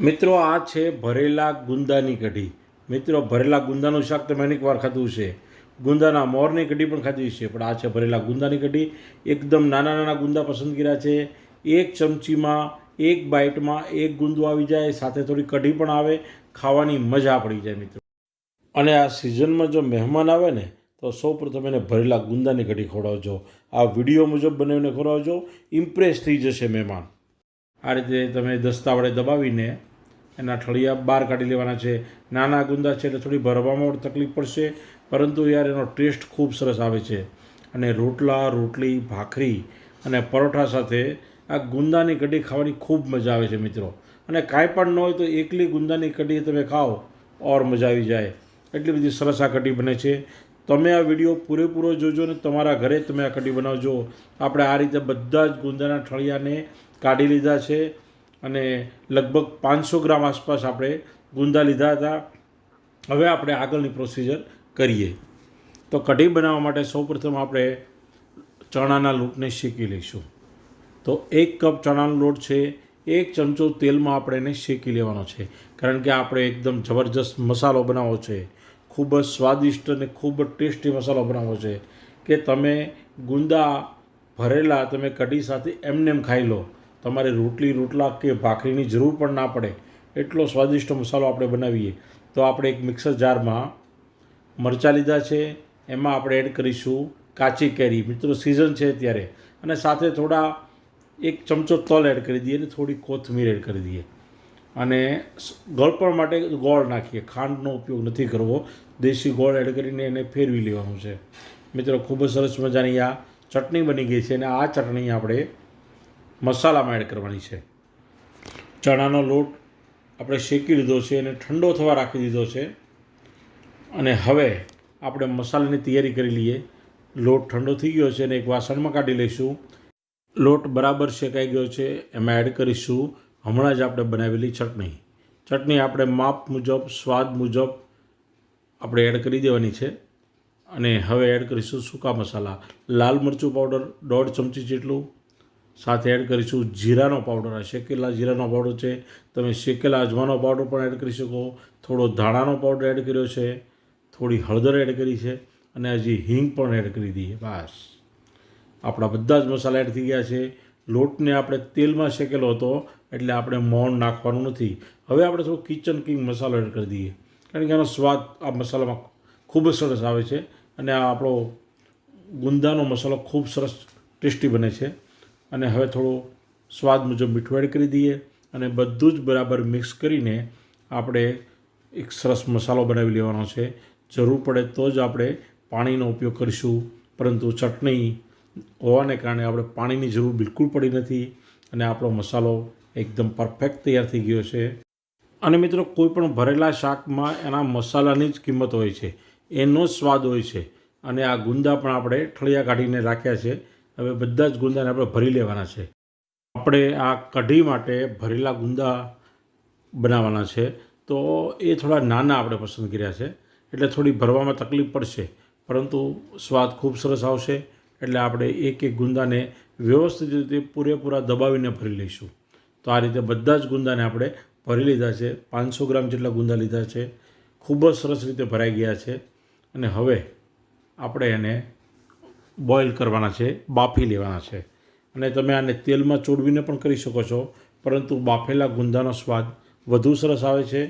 મિત્રો, આ છે ભરેલા ગુંદાની કઢી. મિત્રો, ભરેલા ગુંદાનું શાક તમે અનેક વાર ખાધું છે ગુંદાના મોરની કઢી પણ ખાધી છે પણ આ છે ભરેલા ગુંદાની કઢી. એકદમ નાના નાના ગુંદા પસંદ કર્યા છે. એક ચમચીમાં, એક બાઇટમાં એક ગુંદુ આવી જાય, સાથે થોડી કઢી પણ આવે, ખાવાની મજા પડી જાય મિત્રો. અને આ સિઝનમાં જો મહેમાન આવે ને, તો સૌપ્રથમ એને ભરેલા ગુંદાની કઢી ખવડાવજો. આ વીડિયો મુજબ બનાવીને ખવડાવજો. ઇમ્પ્રેસ થઈ જશે મહેમાન. આ રીતે તમે દસ્તા વડે દબાવીને એના ઠળિયા બહાર કાઢી લેવાના છે. નાના ગુંદા છે એટલે થોડી ભરવામાં તકલીફ પડશે, પરંતુ યાર એનો ટેસ્ટ ખૂબ સરસ આવે છે. અને રોટલા, રોટલી, ભાખરી અને પરોઠા સાથે આ ગુંદાની કઢી ખાવાની ખૂબ મજા આવે છે મિત્રો. અને કાંઈ પણ ન હોય તો એકલી ગુંદાની કઢી તમે ખાઓ, ઓર મજા આવી જાય. એટલી બધી સરસ આ કઢી બને છે. તમે આ વીડિયો પૂરેપૂરો જોજો ને તમારા ઘરે તમે આ કઢી બનાવજો. આપણે આ રીતે બધા જ ગુંદાના ઠળિયાને કાઢી લીધા છે અને લગભગ પાંચસો ગ્રામ આસપાસ આપણે ગુંદા લીધા હતા. હવે આપણે આગળની પ્રોસિજર કરીએ. તો કઢી બનાવવા માટે સૌપ્રથમ આપણે ચણાના લોટને શેકી લઈશું. તો એક કપ ચણાનો લોટ છે, એક ચમચો તેલમાં આપણે એને શેકી લેવાનો છે. કારણ કે આપણે એકદમ જબરજસ્ત મસાલો બનાવવો છે. ખૂબ જ સ્વાદિષ્ટ અને ખૂબ જ ટેસ્ટી મસાલો બનાવવો છે કે તમે ગુંદા ભરેલા, તમે કઢી સાથે એમનેમ ખાઈ લો. તમારે રોટલી, રોટલા કે ભાખરીની જરૂર પણ ના પડે, એટલો સ્વાદિષ્ટ મસાલો આપણે બનાવીએ. તો આપણે એક મિક્સર જારમાં મરચાં લીધા છે, એમાં આપણે એડ કરીશું કાચી કેરી. મિત્રો સિઝન છે ત્યારે અને સાથે થોડા એક ચમચો તલ એડ કરી દઈએ અને થોડી કોથમીર એડ કરી દઈએ. અને ગળપણ માટે ગોળ નાખીએ. ખાંડનો ઉપયોગ નથી કરવો. દેશી ગોળ એડ કરીને એને ફેરવી લેવાનું છે. મિત્રો, ખૂબ જ સરસ મજાની આ ચટણી બની ગઈ છે અને આ ચટણી આપણે મસાલામાં એડ કરવાની છે. ચણાનો લોટ આપણે શેકી લીધો છે અને ઠંડો થવા રાખી દીધો છે. અને હવે આપણે મસાલાની તૈયારી કરી લઈએ. લોટ ઠંડો થઈ ગયો છે અને એક વાસણમાં કાઢી લઈશું. લોટ બરાબર શેકાઈ ગયો છે, એમાં એડ કરીશું. હમણાં જ આપણે બનાવેલી ચટણી. ચટણી આપણે માપ મુજબ, સ્વાદ મુજબ આપણે એડ કરી દેવાની છે. અને હવે એડ કરીશું સૂકા મસાલા. લાલ મરચું પાવડર દોઢ ચમચી જેટલું સાથે એડ કરીશું જીરાનો પાવડર. આ શેકેલા જીરાનો પાવડર છે. તમે શેકેલા અજમાનો પાવડર પણ એડ કરી શકો. થોડો ધાણાનો પાવડર એડ કર્યો છે. થોડી હળદર એડ કરી છે. અને હજી હિંગ પણ એડ કરી દઈએ. બસ. આપણા બધા જ મસાલા એડ થઈ ગયા છે. લોટને આપણે તેલમાં શેકેલો હતો, એટલે આપણે મોણ નાખવાનું નથી. હવે આપણે થોડું કિચન કિંગ મસાલો એડ કરી દઈએ. કારણ કે એનો સ્વાદ આ મસાલામાં ખૂબ જ સરસ આવે છે. અને આ આપણો ગુંદાનો મસાલો ખૂબ સરસ ટેસ્ટી બને છે. અને હવે થોડો સ્વાદ મુજબ મીઠું કરી દઈએ અને બધું જ બરાબર મિક્સ કરીને આપણે એક સરસ મસાલો બનાવી લેવાનો છે. જરૂર પડે તો જ આપણે પાણીનો ઉપયોગ કરીશું. પરંતુ ચટણી હોવાને કારણે આપણે પાણીની જરૂર બિલકુલ પડી નથી અને આપણો મસાલો એકદમ પરફેક્ટ તૈયાર થઈ ગયો છે. અને મિત્રો, કોઈ પણ ભરેલા શાકમાં એના મસાલાની જ કિંમત હોય છે. એનો જ સ્વાદ હોય છે. અને આ ગુંદા પણ આપણે ઠળિયા કાઢીને રાખ્યા છે. હવે બધા જ ગુંદાને આપણે ભરી લેવાના છે. આપણે આ કઢી માટે ભરેલા ગુંદા બનાવવાના છે. તો એ થોડા નાના આપણે પસંદ કર્યા છે. એટલે થોડી ભરવામાં તકલીફ પડશે. પરંતુ સ્વાદ ખૂબ સરસ આવશે. એટલે આપણે એક એક ગુંદાને વ્યવસ્થિત રીતે પૂરેપૂરા દબાવીને ભરી લઈશું. તો આ રીતે બધા જ ગુંદાને આપણે ભરી લીધા છે. પાંચસો ગ્રામ જેટલા ગુંદા લીધા છે. ખૂબ જ સરસ રીતે ભરાઈ ગયા છે. અને હવે આપણે એને બોઇલ કરવાના છે, બાફી લેવાના છે. અને તમે આને તેલમાં ચોડવીને પણ કરી શકો છો, પરંતુ બાફેલા ગુંદાનો સ્વાદ વધુ સરસ આવે છે.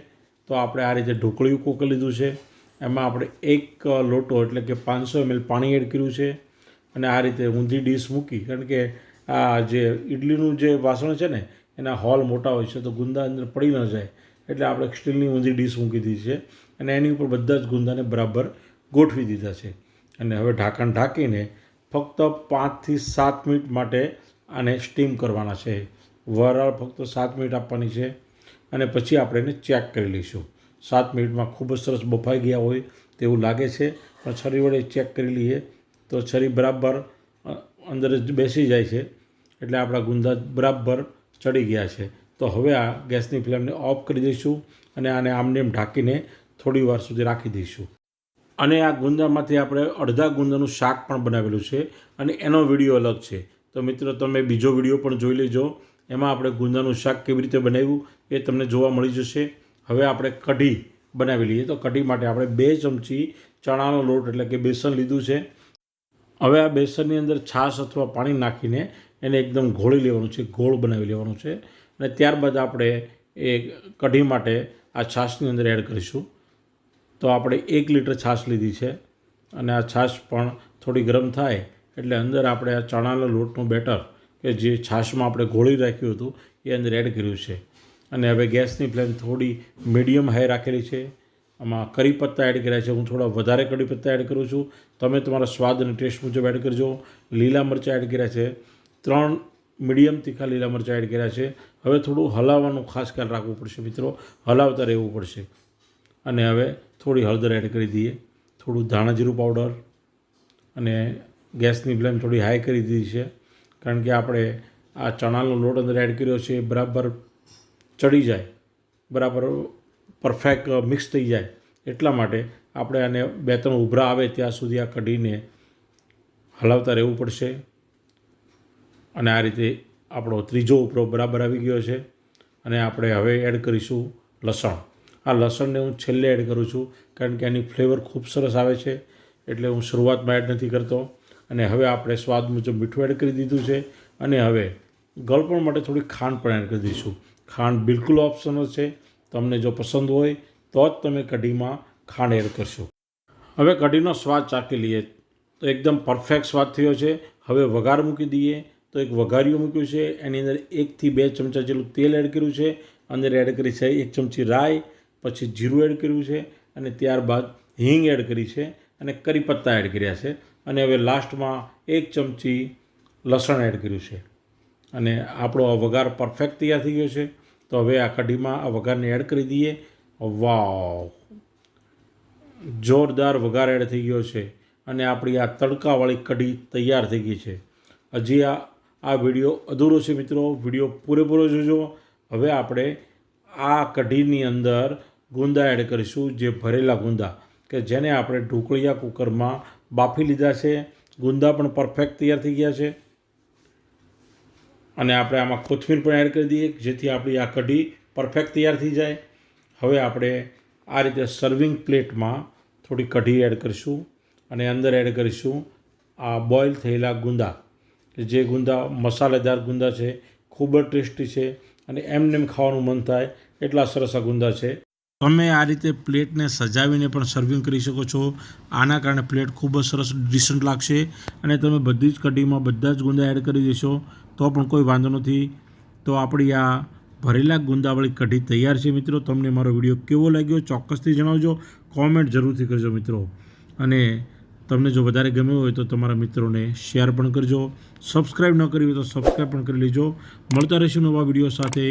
તો આપણે આ રીતે ઢોકળિયું કોક લીધું છે. એમાં આપણે એક લોટો એટલે કે પાંચસો એમએલ પાણી એડ કર્યું છે. અને આ રીતે ઊંધી ડીશ મૂકી, કારણ કે આ જે ઇડલીનું જે વાસણ છે ને, એના હોલ મોટા હોય છે, તો ગુંદા અંદર પડી ન જાય. એટલે આપણે સ્ટીલની ઊંધી ડીશ મૂકી દીધી છે. અને એની ઉપર બધા જ ગુંદાને બરાબર ગોઠવી દીધા છે. અને હવે ઢાંકણ ઢાંકીને ફક્ત પાંચથી સાત મિનિટ માટે આને સ્ટીમ કરવાના છે. વરાળ ફક્ત સાત મિનિટ આપવાની છે અને પછી આપણે એને ચેક કરી લઈશું. સાત મિનિટમાં ખૂબ જ સરસ બફાઈ ગયા હોય તેવું લાગે છે, પણ છરી વડે ચેક કરી લઈએ તો છરી બરાબર અંદર જ બેસી જાય છે. એટલે આપણા ગુંદા બરાબર ચડી ગયા છે. તો હવે આ ગેસની ફ્લેમને ઓફ કરી દઈશું અને આને આમને એમ ઢાંકીને થોડી વાર સુધી રાખી દઈશું. અને આ ગુંદામાંથી આપણે અડધા ગુંદાનું શાક પણ બનાવેલું છે અને એનો વીડિયો અલગ છે. તો મિત્રો, તમે બીજો વીડિયો પણ જોઈ લેજો. એમાં આપણે ગુંદાનું શાક કેવી રીતે બનાવ્યું એ તમને જોવા મળી જશે. હવે આપણે કઢી બનાવી લઈએ. તો કઢી માટે આપણે બે ચમચી ચણાનો લોટ, એટલે કે બેસન લીધું છે. હવે આ બેસનની અંદર છાશ અથવા પાણી નાખીને એને એકદમ ઘોળી લેવાનું છે. ગોળ બનાવી લેવાનું છે. અને ત્યારબાદ આપણે એ કઢી માટે આ છાશની અંદર એડ કરીશું. તો આપણે એક લીટર છાશ લીધી છે અને આ છાશ પણ થોડી ગરમ થાય એટલે અંદર આપણે આ ચણાના લોટનું બેટર કે જે છાશમાં આપણે ઘોળી રાખ્યું હતું એ અંદર એડ કર્યું છે. અને હવે ગેસની ફ્લેમ થોડી મીડિયમ હાઈ રાખેલી છે. આમાં કરી પત્તા એડ કર્યા છે. હું થોડા વધારે કડી પત્તા એડ કરું છું. તમે તમારા સ્વાદ અને ટેસ્ટ મુજબ એડ કરજો. લીલા મરચાં એડ કર્યા છે. ત્રણ મીડિયમ તીખા લીલા મરચાં એડ કર્યા છે. હવે થોડું હલાવવાનું ખાસ ખ્યાલ રાખવું પડશે મિત્રો. હલાવતા રહેવું પડશે. અને હવે થોડી હળદર એડ કરી દઈએ, થોડું ધાણા જીરું પાવડર અને ગેસની ફ્લેમ થોડી હાઈ કરી દીધી છે. કારણ કે આપણે આ ચણાનો લોટ અંદર એડ કર્યો છે, એ બરાબર ચડી જાય, બરાબર પરફેક્ટ મિક્સ થઈ જાય. એટલા માટે આપણે આને બે ત્રણ ઉભરા આવે ત્યાં સુધી આ કઢીને હલાવતા રહેવું પડશે. અને આ રીતે આપણો ત્રીજો ઉપરો બરાબર આવી ગયો છે. અને આપણે હવે એડ કરીશું લસણ. આ લસણને હું છેલ્લે એડ કરું છું કારણ કે આની ફ્લેવર ખૂબ સરસ આવે છે એટલે હું શરૂઆતમાં એડ નથી કરતો. અને હવે આપણે સ્વાદ મુજબ મીઠું એડ કરી દીધું છે અને હવે ગળપણ માટે થોડી ખાંડ પણ એડ કરી દઈશું. ખાંડ બિલકુલ ઓપ્શનલ છે. તમને જો પસંદ હોય તો જ તમે કઢીમાં ખાંડ એડ કરશો. હવે કઢીનો સ્વાદ ચાખી લઈએ. તો એકદમ પરફેક્ટ સ્વાદ થયો છે. હવે વઘાર મૂકી દઈએ. તો એક વઘારિયું મૂક્યું છે. એની અંદર એકથી બે ચમચા જેટલું તેલ એડ કર્યું છે. અંદર એડ કરી છે એક ચમચી રાઈ પછી જીરું એડ કર્યું છે અને ત્યારબાદ હિંગ એડ કરી છે અને કરી પત્તા એડ કર્યા છે. અને હવે લાસ્ટમાં એક ચમચી લસણ એડ કર્યું છે. અને આપણો આ વઘાર પરફેક્ટ તૈયાર થઈ ગયો છે. તો હવે આ કઢીમાં આ વઘારને એડ કરી દઈએ. વાવ! જોરદાર વઘાર એડ થઈ ગયો છે. અને આપણી આ તડકાવાળી કઢી તૈયાર થઈ ગઈ છે. હજી આ આ વીડિયો અધૂરો છે મિત્રો. વીડિયો પૂરેપૂરો જોજો. હવે આપણે આ કઢીની અંદર ગુંદા એડ કરીશું, જે ભરેલા ગુંદા, કે જેને આપણે ઢોકળિયા કુકરમાં બાફી લીધા છે. ગુંદા પણ પરફેક્ટ તૈયાર થઈ ગયા છે. અને આપણે આમાં કોથમીર પણ એડ કરી દઈએ, જેથી આપણી આ કઢી પરફેક્ટ તૈયાર થઈ જાય. હવે આપણે આ રીતે સર્વિંગ પ્લેટમાં થોડી કઢી એડ કરીશું અને અંદર એડ કરીશું આ બોઇલ થયેલા ગુંદા જે ગુંદા મસાલેદાર ગુંદા છે, ખૂબ જ ટેસ્ટી છે અને એમને એમ ખાવાનું મન થાય એટલા સરસ આ ગુંદા છે. તમે આ રીતે પ્લેટને સજાવીને પણ સર્વિંગ કરી શકો છો. આના કારણે પ્લેટ ખૂબ જ સરસ ડિસન્ટ લાગશે અને તમે બધી જ કઢીમાં બધા જ ગુંદા એડ કરી દેશો તો પણ કોઈ વાંધો નથી. તો આપણી આ ભરેલા ગુંદાવાળી કઢી તૈયાર છે મિત્રો. તમને મારો વીડિયો કેવો લાગ્યો ચોક્કસથી જણાવજો. કોમેન્ટ જરૂરથી કરજો મિત્રો. અને તમને જો વધારે ગમ્યું હોય તો તમારા મિત્રોને શેર પણ કરજો. સબસ્ક્રાઈબ ન કરી હોય તો સબસ્ક્રાઈબ પણ કરી લેજો. મળતા રહીશું નવા વીડિયો સાથે.